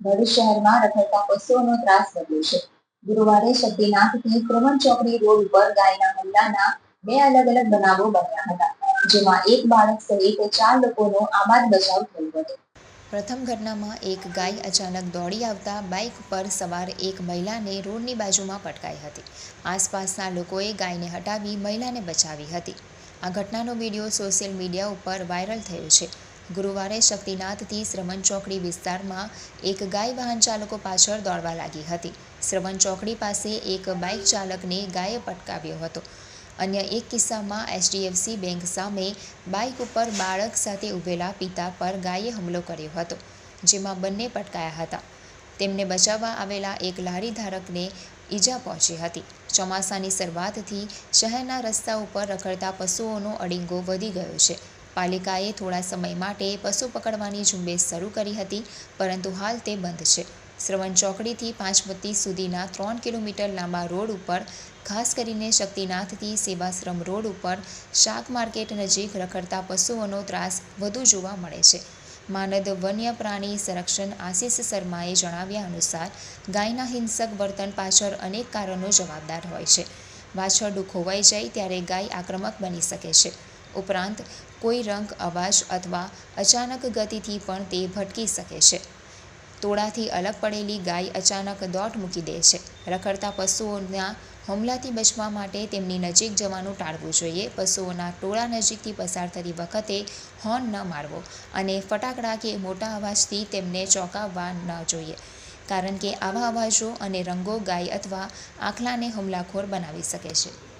ભરૂચ શહેરમાં રખડતા પશુઓનો ત્રાસ વધ્યો છે. ગુરુવારે શક્તિનાથથી ક્રમણ ચોકડી રોડ ઉપર ગાયના હુમલાના બે અલગ અલગ બનાવો બન્યા હતા, જેમાં એક બાળક સહિત ચાર લોકોનો આબાદ બચાવ થયો હતો. પ્રથમ ઘટનામાં એક ગાય અચાનક દોડી આવતા બાઇક પર સવાર એક મહિલાને રોડની બાજુમાં પટકાઈ હતી. આસપાસના લોકોએ ગાયને હટાવી મહિલાને બચાવી હતી. આ ઘટનાનો વીડિયો સોશિયલ મીડિયા ઉપર વાયરલ થયો છે. ગુરુવારે શક્તિનાથથી શ્રવણ ચોકડી વિસ્તારમાં એક ગાય વાહન ચાલકો પાછળ દોડવા લાગી હતી. શ્રવણ ચોકડી પાસે એક બાઇક ચાલકને ગાયે પટકાવ્યો હતો. અન્ય એક કિસ્સામાં એચડીએફસી બેંક સામે બાઇક ઉપર બાળક સાથે ઊભેલા પિતા પર ગાયે હુમલો કર્યો હતો, જેમાં બંને પટકાયા હતા. તેમને બચાવવા આવેલા એક લારી ધારકને ઈજા પહોંચી હતી. ચોમાસાની શરૂઆતથી શહેરના રસ્તા ઉપર રખડતા પશુઓનો અડીંગો વધી ગયો છે. પાલિકાએ થોડા સમય માટે પશુ પકડવાની ઝુંબેશ શરૂ કરી હતી, પરંતુ હાલ તે બંધ છે. શ્રવણ ચોકડીથી પાંચમતી સુધીના ત્રણ કિલોમીટર લાંબા રોડ ઉપર, ખાસ કરીને શક્તિનાથથી સેવાશ્રમ રોડ ઉપર, શાક માર્કેટ નજીક રખડતા પશુઓનો ત્રાસ વધુ જોવા મળે છે. માનદ વન્ય પ્રાણી સંરક્ષણ આશિષ શર્માએ જણાવ્યા અનુસાર, ગાયના હિંસક વર્તન પાછળ અનેક કારણો જવાબદાર હોય છે. વાછરડું ખોવાઈ જાય ત્યારે ગાય આક્રમક બની શકે છે. ઉપરાંત કોઈ રંગ, અવાજ અથવા અચાનક ગતિથી પણ તે ભટકી શકે છે. ટોળાથી અલગ પડેલી ગાય અચાનક દોટ મૂકી દે છે. રખડતા પશુઓના હુમલાથી બચવા માટે તેમની નજીક જવાનું ટાળવું જોઈએ. પશુઓના ટોળા નજીકથી પસાર થતી વખતે હોર્ન ન મારવો અને ફટાકડા કે મોટા અવાજથી તેમને ચોંકાવવા ન જોઈએ. કારણ કે આવા અવાજો અને રંગો ગાય અથવા આખલાને હુમલાખોર બનાવી શકે છે.